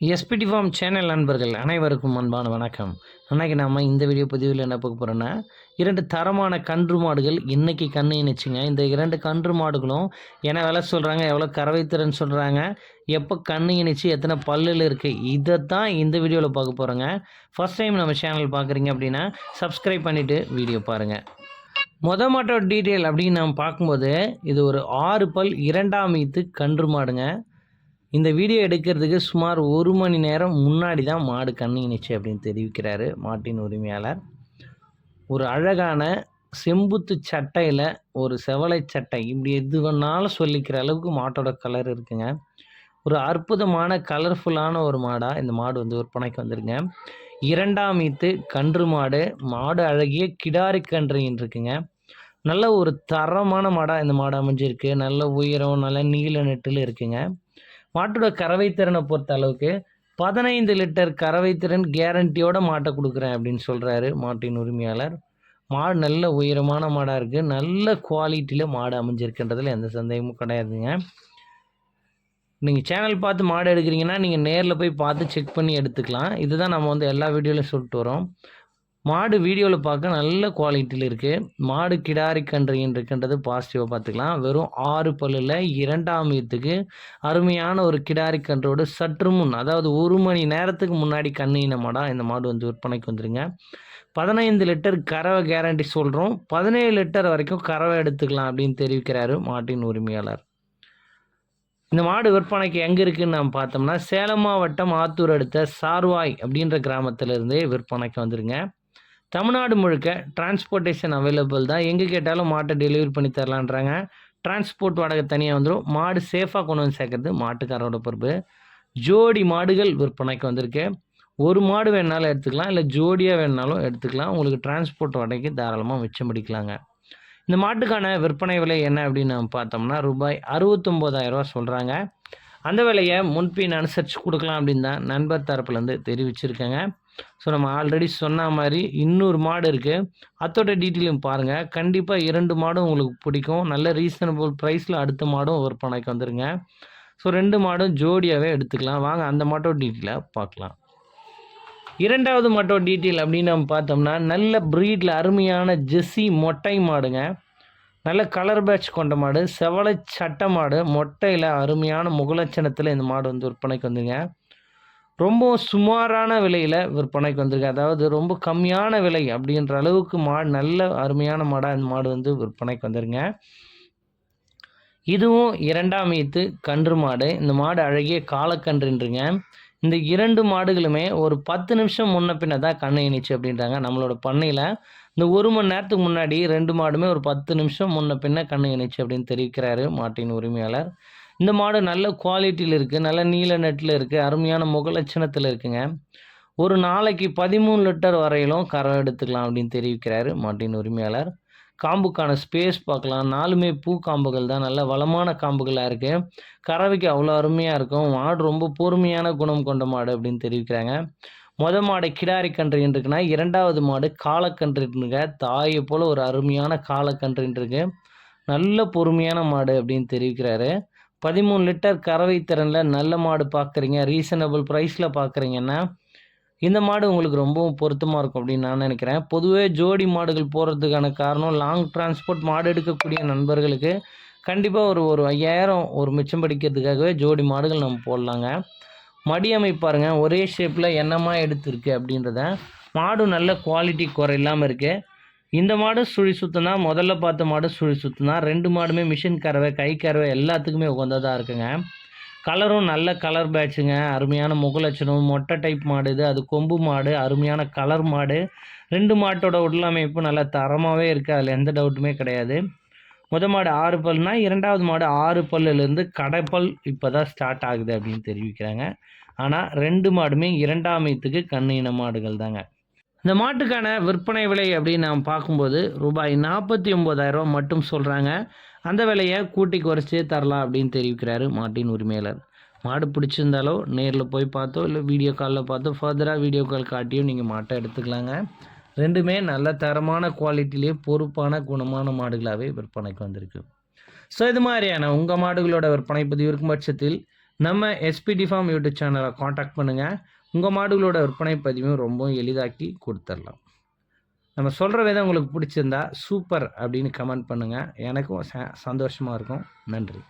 SPD form channel நண்பர்கள் அனைவருக்கும் அன்பான வணக்கம். அன்னைக்கு நாம் இந்த வீடியோ பதிவில் என்ன பார்க்க போகிறோன்னா இரண்டு தரமான கன்று மாடுகள் இன்றைக்கி கண்ணு இணைச்சிங்க. இந்த இரண்டு கன்று மாடுகளும் என்ன விலை சொல்கிறாங்க எவ்வளோ கறவைத்திறன் சொல்கிறாங்க எப்போ கண்ணு இணைச்சி எத்தனை பல்லில் இருக்குது இதை தான் இந்த வீடியோவில் பார்க்க போகிறோங்க ஃபஸ்ட் டைம் நம்ம சேனல் பார்க்குறீங்க அப்படின்னா சப்ஸ்கிரைப் பண்ணிவிட்டு வீடியோ பாருங்கள் மொத மாட்டோட டீட்டெயில் அப்படின்னு நம்ம பார்க்கும்போது இது ஒரு ஆறு பல் இரண்டாம் ஈத்து கன்று மாடுங்க. இந்த வீடியோ எடுக்கிறதுக்கு சுமார் ஒரு மணி நேரம் முன்னாடி தான் மாடு கண்ணு இணைச்சு அப்படின்னு தெரிவிக்கிறாரு மாட்டின் உரிமையாளர். ஒரு அழகான செம்புத்து சட்டையில் ஒரு செவலை சட்டை இப்படி எது வேணாலும் சொல்லிக்கிற அளவுக்கு மாட்டோட கலர் இருக்குங்க. ஒரு அற்புதமான கலர்ஃபுல்லான ஒரு மாடாக இந்த மாடு வந்து விற்பனைக்கு வந்துருங்க இரண்டாம் ஈத்து கன்று மாடு மாடு அழகிய கிடாரி கன்றுன்னு இருக்குங்க நல்ல ஒரு தரமான மாடாக இந்த மாடு அமைஞ்சிருக்கு. நல்ல உயரம் நல்ல நீல நெட்டில் இருக்குங்க. மாட்டோட கறவை திறனை பொறுத்த அளவுக்கு பதினைந்து லிட்டர் கறவை திறன் கேரண்டியோட மாட்டை கொடுக்குறேன் அப்படின்னு சொல்கிறாரு மாட்டின் உரிமையாளர். மாடு நல்ல உயரமான மாடாக இருக்குது நல்ல குவாலிட்டியில் மாடு அமைஞ்சிருக்கின்றதில் எந்த சந்தேகமும் கிடையாதுங்க. நீங்கள் சேனல் பார்த்து மாடு எடுக்கிறீங்கன்னா நீங்கள் நேரில் போய் பார்த்து செக் பண்ணி எடுத்துக்கலாம். இதுதான் நம்ம வந்து எல்லா வீடியோலையும் சொல்லிட்டு வரோம். மாடு வீடியோவில் பார்க்க நல்ல குவாலிட்டியில் இருக்குது மாடு கிடாரி கன்றுன்னு இருக்குன்றது பாசிட்டிவாக பார்த்துக்கலாம். வெறும் ஆறு பல்லில் இரண்டாம் ஈத்துக்கு அருமையான ஒரு கிடாரி கன்றோடு சற்று முன் அதாவது ஒரு மணி நேரத்துக்கு முன்னாடி கண்ணின மாடாக இந்த மாடு வந்து விற்பனைக்கு வந்துருங்க. பதினைந்து லிட்டர் கறவை கேரண்டி சொல்கிறோம் பதினேழு லிட்டர் வரைக்கும் கறவை எடுத்துக்கலாம் அப்படின்னு தெரிவிக்கிறாரு மாட்டின் உரிமையாளர். இந்த மாடு விற்பனைக்கு எங்கே இருக்குன்னு நம்ம பார்த்தோம்னா சேலம் மாவட்டம் ஆத்தூர் அடுத்த சார்வாய் அப்படின்ற கிராமத்திலிருந்தே விற்பனைக்கு வந்துருங்க. தமிழ்நாடு முழுக்க டிரான்ஸ்போர்ட்டேஷன் அவைலபிள் தான். எங்கே கேட்டாலும் மாட்டை டெலிவரி பண்ணி தரலான்றாங்க. டிரான்ஸ்போர்ட் வாடகை தனியாக வந்துடும் மாடு சேஃபாக கொண்டு வந்து சேர்க்கறது மாட்டுக்காரோட பொறுப்பு. ஜோடி மாடுகள் விற்பனைக்கு வந்திருக்கு. ஒரு மாடு வேணாலும் எடுத்துக்கலாம். இல்லை ஜோடியாக வேணாலும் எடுத்துக்கலாம். உங்களுக்கு டிரான்ஸ்போர்ட் வாடகைக்கு தாராளமாக மிச்சம் பிடிக்கலாங்க. இந்த மாட்டுக்கான விற்பனை விலை என்ன அப்படின்னு நம்ம பார்த்தோம்னா ரூபாய் அறுபத்தொம்போதாயிரரூவா சொல்கிறாங்க அந்த விலையை முன்பின் அனுசரித்து கொடுக்கலாம் அப்படின்னு தான் நண்பர் தரப்புலேருந்து தெரிவிச்சிருக்கேங்க. ஸோ நம்ம ஆல்ரெடி சொன்ன மாதிரி இன்னொரு மாடு இருக்குது அதோட டீட்டெயிலும் பாருங்கள் கண்டிப்பாக இரண்டு மாடும் உங்களுக்கு பிடிக்கும். நல்ல ரீசனபிள் ப்ரைஸில் அடுத்த மாடும் விற்பனைக்கு வந்துருங்க. ஸோ ரெண்டு மாடும் ஜோடியாகவே எடுத்துக்கலாம். வாங்க அந்த மாட்டோட டீட்டெயிலை பார்க்கலாம். இரண்டாவது மாட்டோட டீட்டெயில் அப்படின்னு நம்ம பார்த்தோம்னா நல்ல ப்ரீடில் அருமையான ஜெஸ்ஸி மொட்டை மாடுங்க நல்ல கலர் பேட்ச் கொண்ட மாடு செவலை சட்டை மாடு மொட்டையில் அருமையான முகலட்சணத்தில் இந்த மாடு வந்து விற்பனைக்கு வந்துங்க ரொம்ப சுமாரான விலையில் விற்பனைக்கு வந்திருக்கு. அதாவது ரொம்ப கம்மியான விலை அப்படின்ற அளவுக்கு மாடு நல்ல அருமையான மாடாக இந்த மாடு வந்து விற்பனைக்கு வந்துருங்க. இதுவும் இரண்டாம் ஈத்து கன்று மாடு. இந்த மாடு அழகிய காலக்கன்றுன்றீங்க. இந்த இரண்டு மாடுகளுமே ஒரு பத்து நிமிஷம் முன்ன பின்ன தான் கண்ணை இணைச்சு அப்படின்றாங்க நம்மளோட பண்ணையில். இந்த ஒரு மணி நேரத்துக்கு முன்னாடி ரெண்டு மாடுமே ஒரு பத்து நிமிஷம் முன்ன பின்ன கண்ணை இணைச்சு அப்படின்னு தெரிவிக்கிறாரு மாட்டின் உரிமையாளர். இந்த மாடு நல்ல குவாலிட்டியில் இருக்குது நல்ல நீல நெட்டில் இருக்குது அருமையான முகலட்சணத்தில் இருக்குங்க. ஒரு நாளைக்கு பதிமூணு லிட்டர் வரையிலும் கரை எடுத்துக்கலாம் அப்படின்னு தெரிவிக்கிறாரு மாட்டின் உரிமையாளர். காம்புக்கான ஸ்பேஸ் பார்க்கலாம். நாலுமே பூ காம்புகள் தான். நல்ல வளமான காம்புகளாக இருக்குது கறவைக்கு அவ்வளோ அருமையாக இருக்கும். மாடு ரொம்ப பொறுமையான குணம் கொண்ட மாடு அப்படின்னு தெரிவிக்கிறாங்க. மொத மாடு கிடாரி கன்றுன்னு இருக்குன்னா இரண்டாவது மாடு காலக்கன்றுங்க தாயை போல் ஒரு அருமையான காலக்கன்றுன்னு இருக்கு. நல்ல பொறுமையான மாடு அப்படின்னு தெரிவிக்கிறாரு. பதிமூணு லிட்டர் கறவை திறனில் நல்ல மாடு பார்க்குறீங்க ரீசனபிள் ப்ரைஸில் பார்க்குறீங்கன்னா இந்த மாடு உங்களுக்கு ரொம்பவும் பொருத்தமாக இருக்கும் அப்படின்னு நான் நினைக்கிறேன். பொதுவே ஜோடி மாடுகள் போகிறதுக்கான காரணம் லாங் டிரான்ஸ்போர்ட் மாடு எடுக்கக்கூடிய நண்பர்களுக்கு கண்டிப்பாக ஒரு ஒரு ஐயாயிரம் ஒரு மிச்சம் படிக்கிறதுக்காகவே ஜோடி மாடுகள் நம்ம போடலாங்க. மடி அமைப்பாருங்க ஒரே ஷேப்பில் என்னமா எடுத்திருக்கு அப்படின்றத. மாடு நல்ல குவாலிட்டி குறை இல்லாமல் இருக்குது இந்த மாடு சுழி சுத்தினா முதல்ல பார்த்த மாடு சுழி சுத்தினா ரெண்டு மாடுமே மிஷின் கறவை கை கறவை எல்லாத்துக்குமே உகந்ததாக இருக்குங்க. கலரும் நல்ல கலர் பேட்சுங்க அருமையான முகலட்சணம் மொட்டை டைப் மாடு இது. அது கொம்பு மாடு அருமையான கலர் மாடு. ரெண்டு மாட்டோட உடலமைப்பு நல்ல தரமாகவே இருக்குது அதில் எந்த டவுட்டுமே கிடையாது. முத மாடு ஆறு பல்னா இரண்டாவது மாடு ஆறு பல்லுலேருந்து கடைப்பல் இப்போ தான் ஸ்டார்ட் ஆகுது அப்படின்னு தெரிவிக்கிறாங்க. ஆனால் ரெண்டு மாடுமே இரண்டாம் ஈத்துக்கு மாடுகள் தாங்க இந்த மாட்டுக்கான விற்பனை விலை அப்படின்னு நாம் பார்க்கும்போது ரூபாய் நாற்பத்தி ஒம்பதாயிரரூவா மட்டும் சொல்கிறாங்க அந்த விலையை கூட்டி குறைச்சி தரலாம் அப்படின்னு தெரிவிக்கிறாரு மாட்டின் உரிமையாளர். மாடு பிடிச்சிருந்தாலோ நேரில் போய் பார்த்தோ இல்லை வீடியோ காலில் பார்த்தோ ஃபர்தராக வீடியோ கால் காட்டியும் நீங்கள் மாட்டை எடுத்துக்கலாங்க. ரெண்டுமே நல்ல தரமான குவாலிட்டிலேயே பொறுப்பான குணமான மாடுகளாகவே விற்பனைக்கு வந்திருக்கு. ஸோ இது மாதிரியான உங்கள் மாடுகளோட விற்பனை பதிவு இருக்கும் பட்சத்தில் நம்ம எஸ்பிடி ஃபார்ம் யூடியூப் சேனலை காண்டாக்ட் பண்ணுங்கள் உங்கள் மாடுகளோட விற்பனை பதிவும் ரொம்பவும் எளிதாக்கி கொடுத்துடலாம் நம்ம சொல்கிற விதம் உங்களுக்கு பிடிச்சிருந்தா சூப்பர் அப்படின்னு கமெண்ட் பண்ணுங்கள் எனக்கும் ச சந்தோஷமாக இருக்கும். நன்றி.